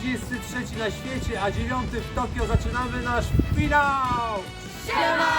33 na świecie, a 9 w Tokio zaczynamy nasz finał! Siema!